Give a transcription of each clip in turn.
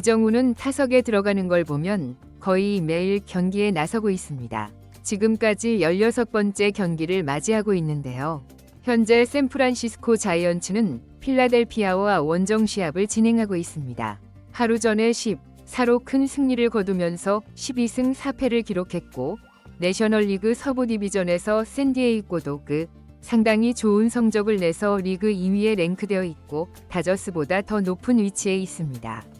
이정우는 타석에 들어가는 걸 보면 거의 매일 경기에 나서고 있습니다. 지금까지 16번째 경기를 맞이하고 있는데요. 현재 샌프란시스코 자이언츠는 필라델피아와 원정 시합을 진행하고 있습니다. 하루 전에 14로 큰 승리를 거두면서 12승 4패를 기록했고 내셔널리그 서부 디비전에서 샌디에이고도 그 상당히 좋은 성적을 내서 리그 2위에 랭크되어 있고 다저스보다 더 높은 위치에 있습니다.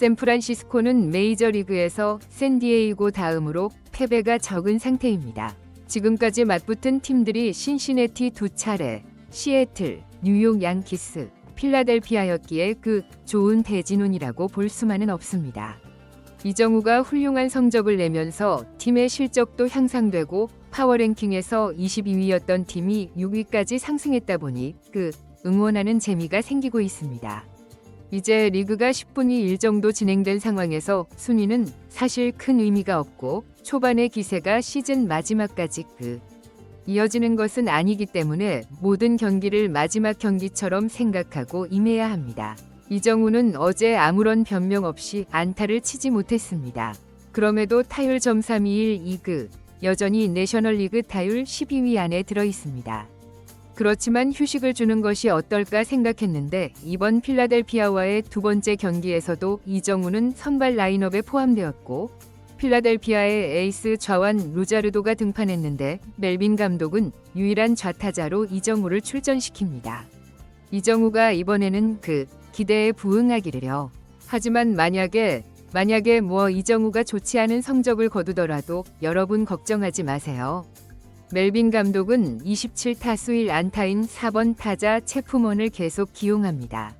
샌프란시스코는 메이저리그에서 샌디에이고 다음으로 패배가 적은 상태입니다. 지금까지 맞붙은 팀들이 신시내티 두 차례, 시애틀, 뉴욕 양키스, 필라델피아였기에 그 좋은 대진운이라고 볼 수만은 없습니다. 이정우가 훌륭한 성적을 내면서 팀의 실적도 향상되고 파워랭킹에서 22위였던 팀이 6위까지 상승했다 보니 그 응원하는 재미가 생기고 있습니다. 이제 리그가 10분이 1 정도 진행된 상황에서 순위는 사실 큰 의미가 없고 초반의 기세가 시즌 마지막까지 그 이어지는 것은 아니기 때문에 모든 경기를 마지막 경기처럼 생각하고 임해야 합니다. 이정우는 어제 아무런 변명 없이 안타를 치지 못했습니다. 그럼에도 타율 점 321 이그 여전히 내셔널리그 타율 12위 안에 들어 있습니다. 그렇지만 휴식을 주는 것이 어떨까 생각했는데 이번 필라델피아와의 두 번째 경기에서도 이정우는 선발 라인업에 포함되었고 필라델피아의 에이스 좌완 루자르도가 등판했는데 멜빈 감독은 유일한 좌타자로 이정우를 출전시킵니다. 이정우가 이번에는 그 기대에 부응하기를요. 하지만 만약에 만약에 뭐 이정우가 좋지 않은 성적을 거두더라도 여러분 걱정하지 마세요. 멜빈 감독은 27타수 1안타인 4번 타자 체프먼을 계속 기용합니다.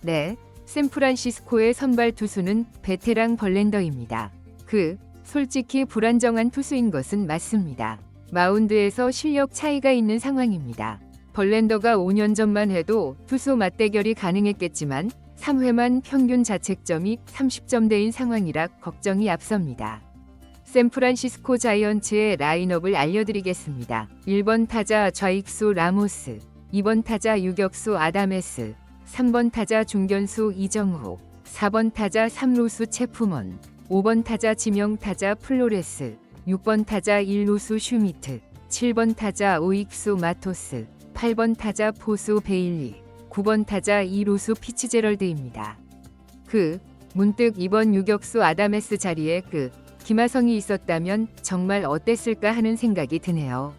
네, 샌프란시스코의 선발 투수는 베테랑 벌렌더입니다. 그 솔직히 불안정한 투수인 것은 맞습니다. 마운드에서 실력 차이가 있는 상황입니다. 벌렌더가 5년 전만 해도 투수 맞대결이 가능했겠지만 3회만 평균 자책점이 30점대인 상황이라 걱정이 앞섭니다. 샌프란시스코 자이언츠의 라인업을 알려드리겠습니다. 1번 타자 좌익수 라모스, 2번 타자 유격수 아다메스, 3번 타자 중견수 이정호, 4번 타자 3루수 체프먼, 5번 타자 지명 타자 플로레스, 6번 타자 1루수 슈미트, 7번 타자 오익수 마토스, 8번 타자 포수 베일리, 9번 타자 2루수 피치제럴드입니다. 그 문득 이번 유격수 아다메스 자리에 그 김하성이 있었다면 정말 어땠을까 하는 생각이 드네요.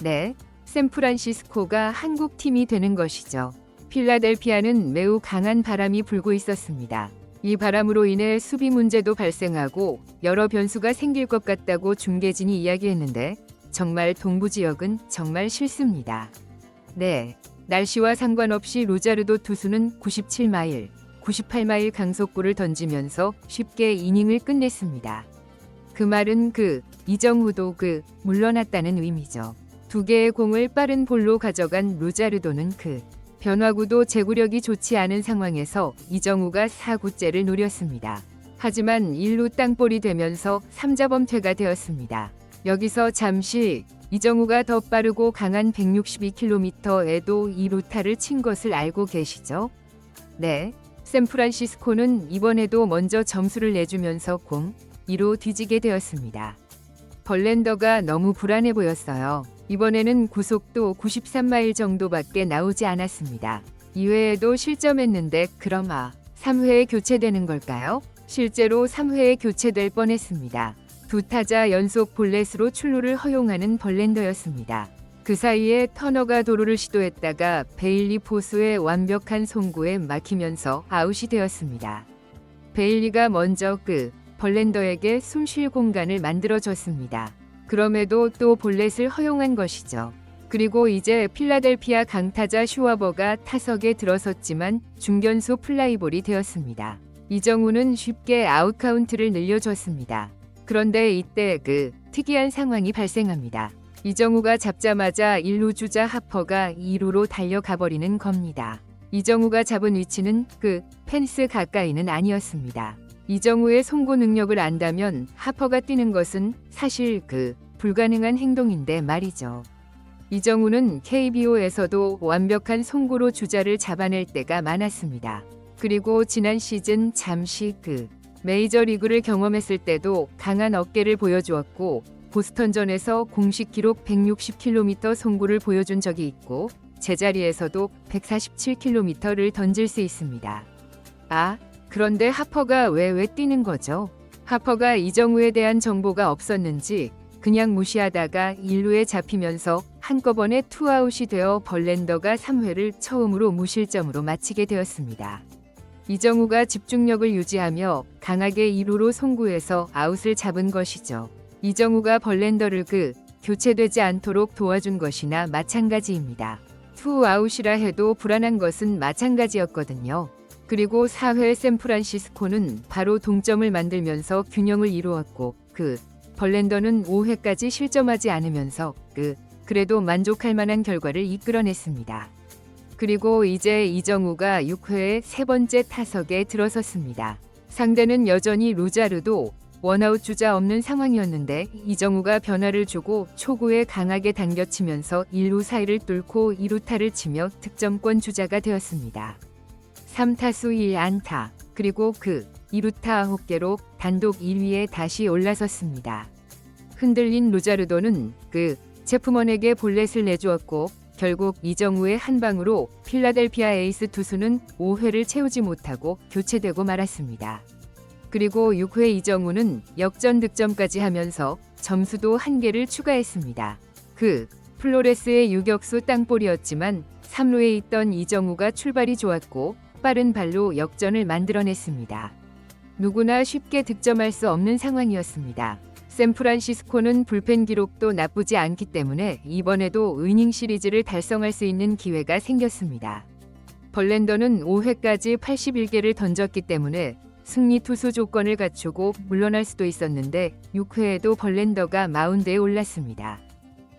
네, 샌프란시스코가 한국 팀이 되는 것이죠. 필라델피아는 매우 강한 바람이 불고 있었습니다. 이 바람으로 인해 수비 문제도 발생하고 여러 변수가 생길 것 같다고 중계진이 이야기했는데 정말 동부 지역은 정말 싫습니다. 네, 날씨와 상관없이 로자르도 투수는 97마일, 98마일 강속구를 던지면서 쉽게 이닝을 끝냈습니다. 그 말은 그 이정후도 그 물러났다는 의미죠. 두 개의 공을 빠른 볼로 가져간 로자르도는 그 변화구도 제구력이 좋지 않은 상황에서 이정우가 4구째를 노렸습니다. 하지만 1루 땅볼이 되면서 3자범퇴가 되었습니다. 여기서 잠시 이정우가 더 빠르고 강한 162km에도 2루타를 친 것을 알고 계시죠? 네. 샌프란시스코는 이번에도 먼저 점수를 내주면서 공 2로 뒤지게 되었습니다. 벌렌더가 너무 불안해 보였어요. 이번에는 구속도 93마일 정도밖에 나오지 않았습니다. 2회에도 실점했는데 그럼 아 3회에 교체되는 걸까요? 실제로 3회에 교체될 뻔했습니다. 두 타자 연속 볼넷으로 출루를 허용하는 벌렌더였습니다. 그 사이에 터너가 도루를 시도했다가 베일리 포수의 완벽한 송구에 막히면서 아웃이 되었습니다. 베일리가 먼저 그 벌렌더에게 숨쉴 공간을 만들어줬습니다. 그럼에도 또 볼넷을 허용한 것이죠. 그리고 이제 필라델피아 강타자 슈와버가 타석에 들어섰지만 중견수 플라이볼이 되었습니다. 이정우는 쉽게 아웃카운트를 늘려줬습니다. 그런데 이때 그 특이한 상황이 발생합니다. 이정우가 잡자마자 1루 주자 하퍼가 2루로 달려가 버리는 겁니다. 이정우가 잡은 위치는 그 펜스 가까이는 아니었습니다. 이정우의 송구 능력을 안다면 하퍼가 뛰는 것은 사실 그 불가능한 행동인데 말이죠. 이정우는 KBO에서도 완벽한 송구로 주자를 잡아낼 때가 많았습니다. 그리고 지난 시즌 잠시 그 메이저리그를 경험했을 때도 강한 어깨를 보여주었고 보스턴전에서 공식 기록 160km 송구를 보여준 적이 있고 제자리에서도 147km를 던질 수 있습니다. 아, 그런데 하퍼가 왜 왜 뛰는 거죠? 하퍼가 이정우에 대한 정보가 없었는지 그냥 무시하다가 1루에 잡히면서 한꺼번에 투아웃이 되어 벌렌더가 3회를 처음으로 무실점으로 마치게 되었습니다. 이정우가 집중력을 유지하며 강하게 2루로 송구해서 아웃을 잡은 것이죠. 이정우가 벌렌더를 그 교체되지 않도록 도와준 것이나 마찬가지입니다. 투아웃이라 해도 불안한 것은 마찬가지였거든요. 그리고 4회 샌프란시스코는 바로 동점을 만들면서 균형을 이루었고 그 벌렌더는 5회까지 실점하지 않으면서 그 그래도 만족할 만한 결과를 이끌어냈습니다. 그리고 이제 이정우가 6회에 세 번째 타석에 들어섰습니다. 상대는 여전히 루자르도 원아웃 주자 없는 상황이었는데 이정우가 변화를 주고 초구에 강하게 당겨치면서 1루 사이를 뚫고 2루타를 치며 득점권 주자가 되었습니다. 3타수 1안타 그리고 그 2루타 헛개로 단독 1위에 다시 올라섰습니다. 흔들린 루자르도는 그 제프먼에게 볼넷을 내주었고 결국 이정우의 한 방으로 필라델피아 에이스 투수는 5회를 채우지 못하고 교체되고 말았습니다. 그리고 6회 이정우는 역전 득점까지 하면서 점수도 한 개를 추가했습니다. 그 플로레스의 유격수 땅볼이었지만 3루에 있던 이정우가 출발이 좋았고 빠른 발로 역전을 만들어냈습니다. 누구나 쉽게 득점할 수 없는 상황이었습니다. 샌프란시스코는 불펜 기록도 나쁘지 않기 때문에 이번에도 위닝 시리즈를 달성할 수 있는 기회가 생겼습니다. 벌렌더는 5회까지 81개를 던졌기 때문에 승리 투수 조건을 갖추고 물러날 수도 있었는데 6회에도 벌렌더가 마운드에 올랐습니다.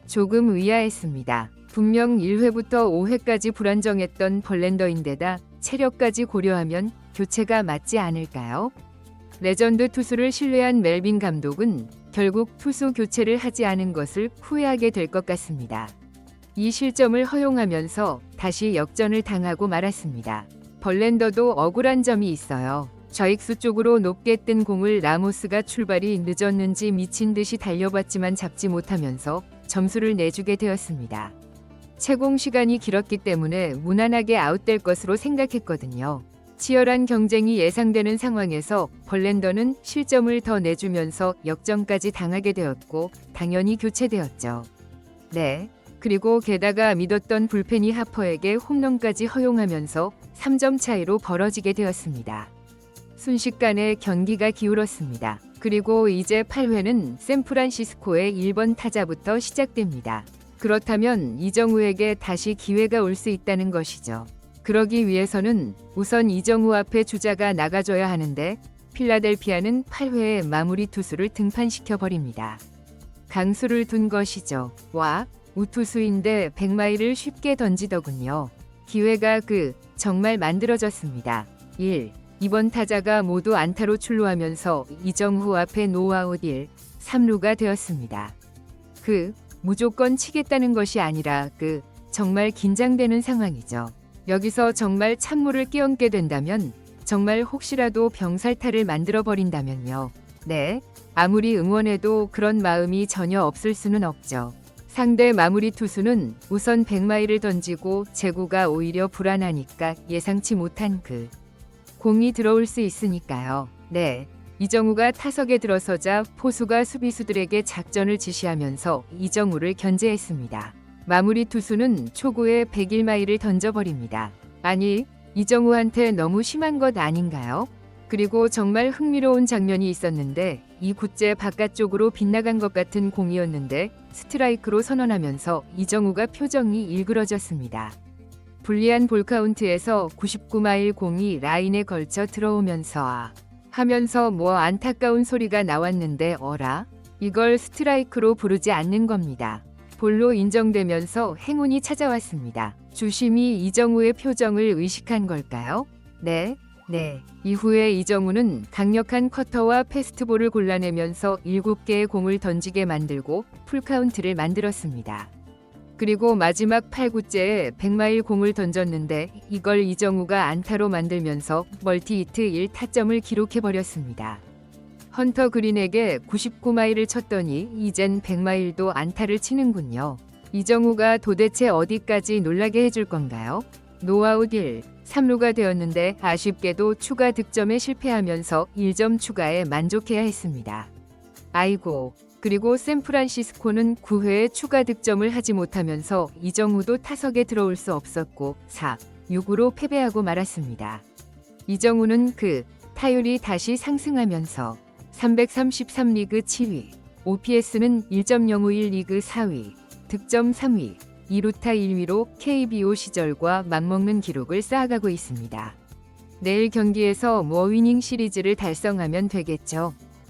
조금 의아했습니다. 분명 1회부터 5회까지 불안정했던 벌렌더인데다 체력까지 고려하면 교체가 맞지 않을까요? 레전드 투수를 신뢰한 멜빈 감독은 결국 투수 교체를 하지 않은 것을 후회하게 될 것 같습니다. 이 실점을 허용하면서 다시 역전을 당하고 말았습니다. 벌렌더도 억울한 점이 있어요. 좌익수 쪽으로 높게 뜬 공을 라모스가 출발이 늦었는지 미친 듯이 달려봤지만 잡지 못하면서 점수를 내주게 되었습니다. 채공 시간이 길었기 때문에 무난하게 아웃될 것으로 생각했거든요. 치열한 경쟁이 예상되는 상황에서 벌렌더는 실점을 더 내주면서 역전까지 당하게 되었고 당연히 교체되었죠. 네. 그리고 게다가 믿었던 불펜이 하퍼에게 홈런까지 허용하면서 3점 차이로 벌어지게 되었습니다. 순식간에 경기가 기울었습니다. 그리고 이제 8회는 샌프란시스코의 1번 타자부터 시작됩니다. 그렇다면 이정우에게 다시 기회가 올 수 있다는 것이죠. 그러기 위해서는 우선 이정우 앞에 주자가 나가줘야 하는데 필라델피아는 8회에 마무리 투수를 등판시켜 버립니다. 강수를 둔 것이죠. 와, 우투수인데 100마일을 쉽게 던지더군요. 기회가 그 정말 만들어졌습니다. 1. 이번 타자가 모두 안타로 출루하면서 이정후 앞에 노아웃 1, 3루가 되었습니다. 그 무조건 치겠다는 것이 아니라 그 정말 긴장되는 상황이죠. 여기서 정말 찬물을 끼얹게 된다면 정말 혹시라도 병살타를 만들어 버린다면요. 네. 아무리 응원해도 그런 마음이 전혀 없을 수는 없죠. 상대 마무리 투수는 우선 100마일을 던지고 제구가 오히려 불안하니까 예상치 못한 그 공이 들어올 수 있으니까요. 네. 이정우가 타석에 들어서자 포수가 수비수들에게 작전을 지시하면서 이정우를 견제했습니다. 마무리 투수는 초구에 101마일을 던져버립니다. 아니, 이정우한테 너무 심한 것 아닌가요? 그리고 정말 흥미로운 장면이 있었는데 이 굿제 바깥쪽으로 빗나간 것 같은 공이었는데 스트라이크로 선언하면서 이정우가 표정이 일그러졌습니다. 불리한 볼카운트에서 99마일 공이 라인에 걸쳐 들어오면서 아 하면서 뭐 안타까운 소리가 나왔는데 어라? 이걸 스트라이크로 부르지 않는 겁니다. 볼로 인정되면서 행운이 찾아왔습니다. 주심이 이정우의 표정을 의식한 걸까요? 네, 네. 이후에 이정우는 강력한 커터와 패스트볼을 골라내면서 7개의 공을 던지게 만들고 풀카운트를 만들었습니다. 그리고 마지막 8구째에 100마일 공을 던졌는데 이걸 이정우가 안타로 만들면서 멀티히트 1타점을 기록해버렸습니다. 헌터 그린에게 99마일을 쳤더니 이젠 100마일도 안타를 치는군요. 이정우가 도대체 어디까지 놀라게 해줄 건가요? 노아웃 1, 3루가 되었는데 아쉽게도 추가 득점에 실패하면서 1점 추가에 만족해야 했습니다. 아이고, 그리고 샌프란시스코는 9회에 추가 득점을 하지 못하면서 이정우도 타석에 들어올 수 없었고 4, 6으로 패배하고 말았습니다. 이정우는 그 타율이 다시 상승하면서 333 리그 7위, OPS는 1.051 리그 4위, 득점 3위, 2루타 1위로 KBO 시절과 맞먹는 기록을 쌓아가고 있습니다. 내일 경기에서 뭐 모위닝 시리즈를 달성하면 되겠죠.